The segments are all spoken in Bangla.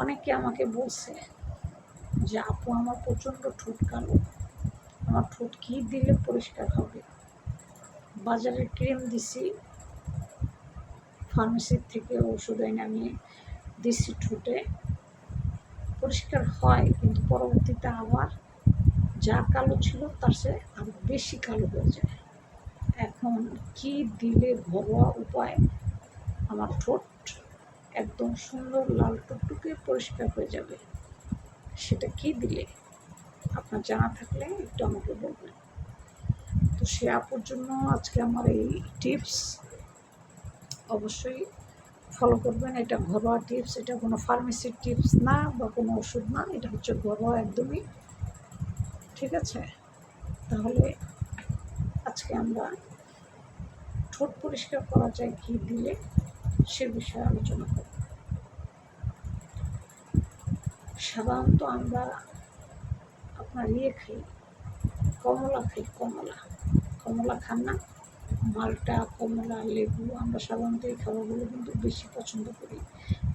অনেকে আমাকে বলছে যে, আপু, আমার প্রচণ্ড ঠোঁট কালো। আমার ঠোঁট কী দিলে পরিষ্কার হবে? বাজারের ক্রিম দিছি। ফার্মেসির থেকে ওষুধ এনে আমি দিছি ঠোঁটে। পরিষ্কার হয়, কিন্তু পরবর্তীতে আবার যা কালো ছিল তার সে আরও বেশি কালো হয়ে যায়। এখন কি দিলে ঘরোয়া উপায়? আমার ঠোঁট একদম সুন্দর, লাল টুকটুকে পরিষ্কার হয়ে যাবে। সেটা কি দিলে? আপনার জানা থাকলে একটু আমাকে বলবেন। তো সে আপুর জন্য আজকে আমার এই টিপস অবশ্যই ফলো করবেন। এটা ঘরোয়া টিপস, এটা কোনো ফার্মেসির টিপস না বা কোনো ওষুধ না, এটা হচ্ছে ঘরোয়া একদমই। ঠিক আছে? তাহলে আজকে আমরা ঠোঁট পরিষ্কার করা যায়, কী দিলে সে বিষয়ে আলোচনা করব। সাধারণত আমরা আপনার ইয়ে খাই, কমলা খাই, কমলা। কমলা খান না, মালটা, কমলা, লেবু আমরা সাধারণত এই খাবারগুলো কিন্তু বেশি পছন্দ করি।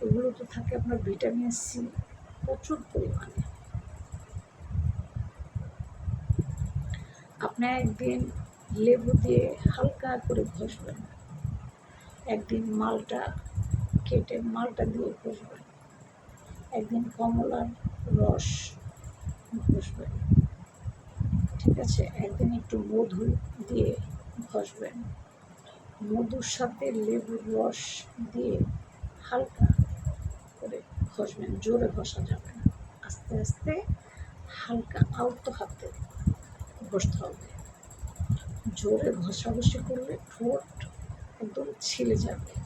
এগুলোতে থাকে আপনার ভিটামিন সি প্রচুর পরিমাণে। আপনি একদিন লেবু দিয়ে হালকা করে ঘষবেন। একদিন মালটা কেটে মালটা দিয়ে ঘষবেন। একদিন কমলার রস ঘষবেন। ঠিক আছে, একদিন একটু মধু দিয়ে ঘষবেন। মধুর সাথে লেবুর রস দিয়ে হালকা করে ঘষবেন, জোরে ঘষা যাবে না। আস্তে আস্তে হালকা আলতো হাতে ঘষতে হবে। জোরে ঘষাঘষি করলে ঠোঁট একদম ছিলে যাবে।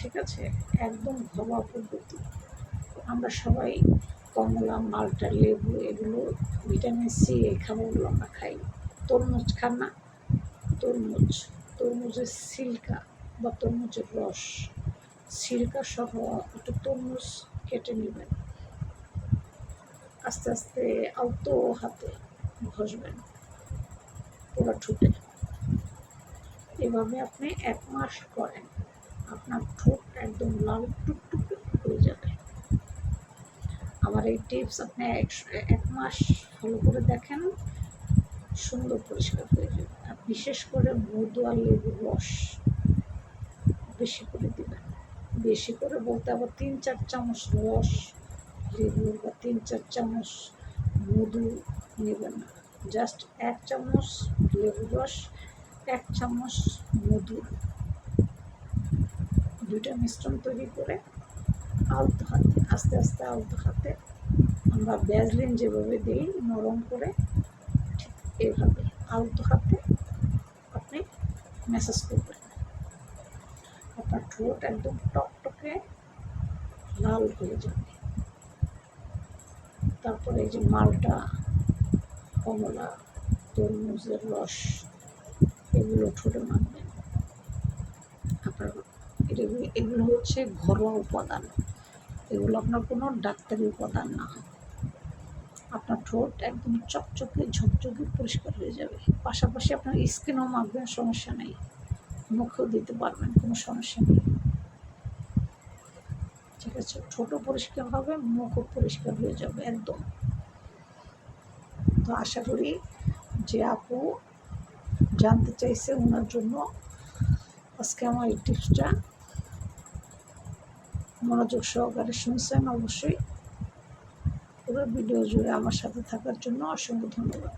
ঠিক আছে? একদম ঘরোয়া পদ্ধতি আমরা সবাই কমলা, মালটা, লেবু এগুলো, ভিটামিন সি এই খাবারগুলো আমরা খাই। তরমুজ খান না? তরমুজ। তরমুজের সিল্কা বা তরমুজের রস। সিল্কা সহ একটু তরমুজ কেটে নেবেন। আস্তে আস্তে আলতো হাতে ঘষবেন। পুরো ঠোঁটে। এভাবে আপনি এক মাস করেন। আপনার ঠোঁট একদম লাল টুকটুকে হয়ে যাবে। আমার এই টিপস আপনি এক মাস ফলো করে দেখেন, সুন্দর পরিষ্কার হয়ে যাবে। আর বিশেষ করে মধু আর লেবুর রস বেশি করে দেবেন। বেশি করে বলতে আবার তিন, চার চামচ রস লেবুর বা তিন, চার চামচ মধু নেবেন না। জাস্ট এক চামচ লেবুর রস, এক চামচ মধুর দুইটা মিশ্রণ তৈরি করে আলতো হাতে, আস্তে আস্তে আলতো হাতে আমরা ব্যাজলিন যেভাবে দিই, নরম করে ঠিক এইভাবে আলতো হাতে আপনি ম্যাসাজ করবেন। আপনার ঠোঁট একদম টকটকে লাল হয়ে যাবে। তারপরে এই যে মালটা, কমলা, তরমুজের রস, এগুলো ঠোঁটে আপনার এগুলো হচ্ছে ঘরোয়া উপাদান। এগুলো আপনার কোনো ডাক্তারি উপাদান না। আপনার ঠোঁট একদম চকচকে, ঝকঝকে পরিষ্কার হয়ে যাবে। পাশাপাশি আপনার স্কিনও মাখবেন, সমস্যা নেই। মুখেও দিতে পারবেন, কোনো সমস্যা নেই। ঠিক আছে? ঠোঁটও পরিষ্কার হবে, মুখও পরিষ্কার হয়ে যাবে একদম। তো আশা করি যে আপু জানতে চাইছে ওনার জন্য আজকে আমার এই টিপসটা। মনোযোগ সহকারে শুনছেন অবশ্যই। পুরো ভিডিও জুড়ে আমার সাথে থাকার জন্য অসংখ্য ধন্যবাদ।